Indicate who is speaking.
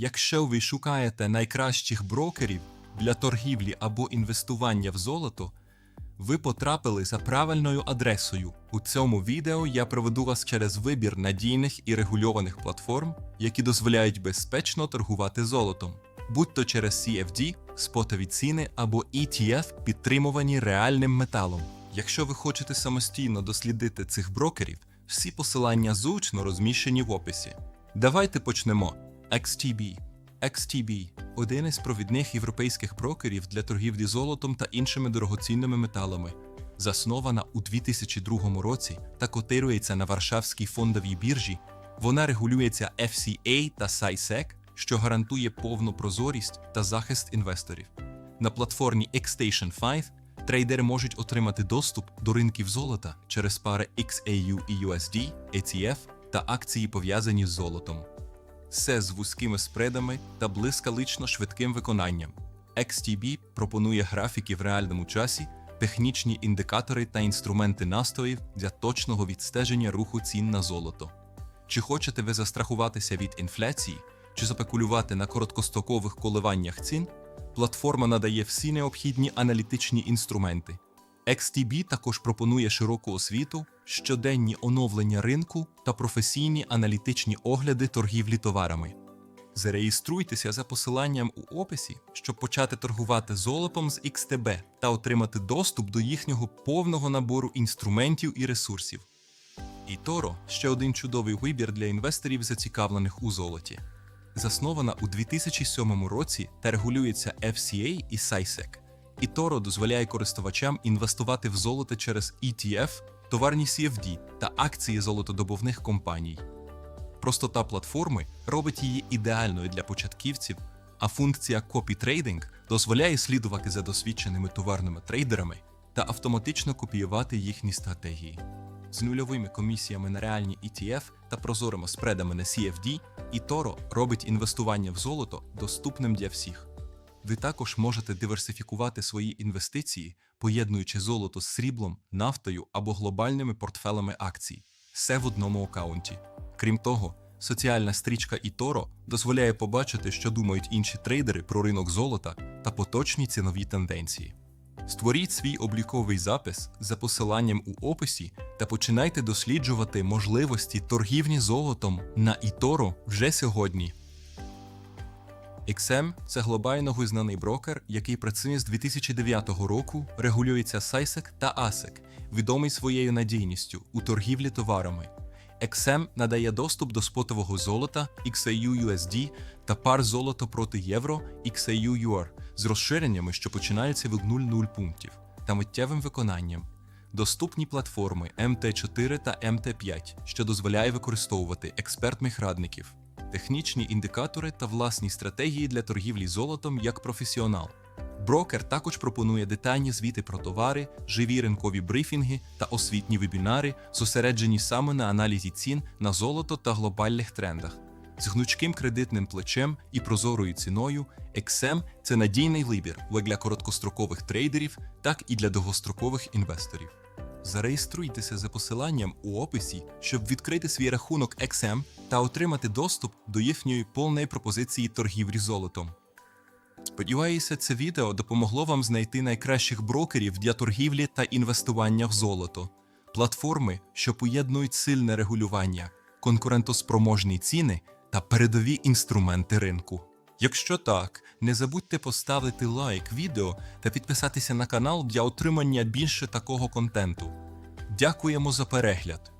Speaker 1: Якщо ви шукаєте найкращих брокерів для торгівлі або інвестування в золото, ви потрапили за правильною адресою. У цьому відео я проведу вас через вибір надійних і регульованих платформ, які дозволяють безпечно торгувати золотом, будь то через CFD, спотові ціни або ETF, підтримувані реальним металом. Якщо ви хочете самостійно дослідити цих брокерів, всі посилання зручно розміщені в описі. Давайте почнемо. XTB. XTB – один із провідних європейських брокерів для торгівлі золотом та іншими дорогоцінними металами. Заснована у 2002 році та котирується на Варшавській фондовій біржі, вона регулюється FCA та SISEC, що гарантує повну прозорість та захист інвесторів. На платформі Xstation 5 трейдери можуть отримати доступ до ринків золота через пари XAU і USD, ETF та акції, пов'язані з золотом. Все з вузькими спредами та блискалично швидким виконанням. XTB пропонує графіки в реальному часі, технічні індикатори та інструменти настоїв для точного відстеження руху цін на золото. Чи хочете ви застрахуватися від інфляції, чи запекулювати на короткострокових коливаннях цін? Платформа надає всі необхідні аналітичні інструменти. XTB також пропонує широку освіту, щоденні оновлення ринку та професійні аналітичні огляди торгівлі товарами. Зареєструйтеся за посиланням у описі, щоб почати торгувати золотом з XTB та отримати доступ до їхнього повного набору інструментів і ресурсів. eToro – ще один чудовий вибір для інвесторів, зацікавлених у золоті. Заснована у 2007 році та регулюється FCA і SISEC. eToro дозволяє користувачам інвестувати в золото через ETF, товарні CFD та акції золотодобувних компаній. Простота платформи робить її ідеальною для початківців, а функція Copy Trading дозволяє слідувати за досвідченими товарними трейдерами та автоматично копіювати їхні стратегії. З нульовими комісіями на реальні ETF та прозорими спредами на CFD, eToro робить інвестування в золото доступним для всіх. Ви також можете диверсифікувати свої інвестиції, поєднуючи золото з сріблом, нафтою або глобальними портфелями акцій. Все в одному акаунті. Крім того, соціальна стрічка eToro дозволяє побачити, що думають інші трейдери про ринок золота та поточні цінові тенденції. Створіть свій обліковий запис за посиланням у описі та починайте досліджувати можливості торгівлі золотом на eToro вже сьогодні. XM – це глобально визнаний брокер, який працює з 2009 року, регулюється SISEC та ASEC, відомий своєю надійністю у торгівлі товарами. XM надає доступ до спотового золота XAU USD та пар золото проти євро XAU UR з розширеннями, що починаються від 0,0 пунктів, та миттєвим виконанням. Доступні платформи MT4 та MT5, що дозволяє використовувати експертних радників, технічні індикатори та власні стратегії для торгівлі золотом як професіонал. Брокер також пропонує детальні звіти про товари, живі ринкові брифінги та освітні вебінари, зосереджені саме на аналізі цін на золото та глобальних трендах. З гнучким кредитним плечем і прозорою ціною XM – це надійний вибір як для короткострокових трейдерів, так і для довгострокових інвесторів. Зареєструйтеся за посиланням у описі, щоб відкрити свій рахунок XM та отримати доступ до їхньої повної пропозиції торгівлі золотом. Сподіваюся, це відео допомогло вам знайти найкращих брокерів для торгівлі та інвестування в золото, платформи, що поєднують сильне регулювання, конкурентоспроможні ціни та передові інструменти ринку. Якщо так, не забудьте поставити лайк відео та підписатися на канал для отримання більше такого контенту. Дякуємо за перегляд!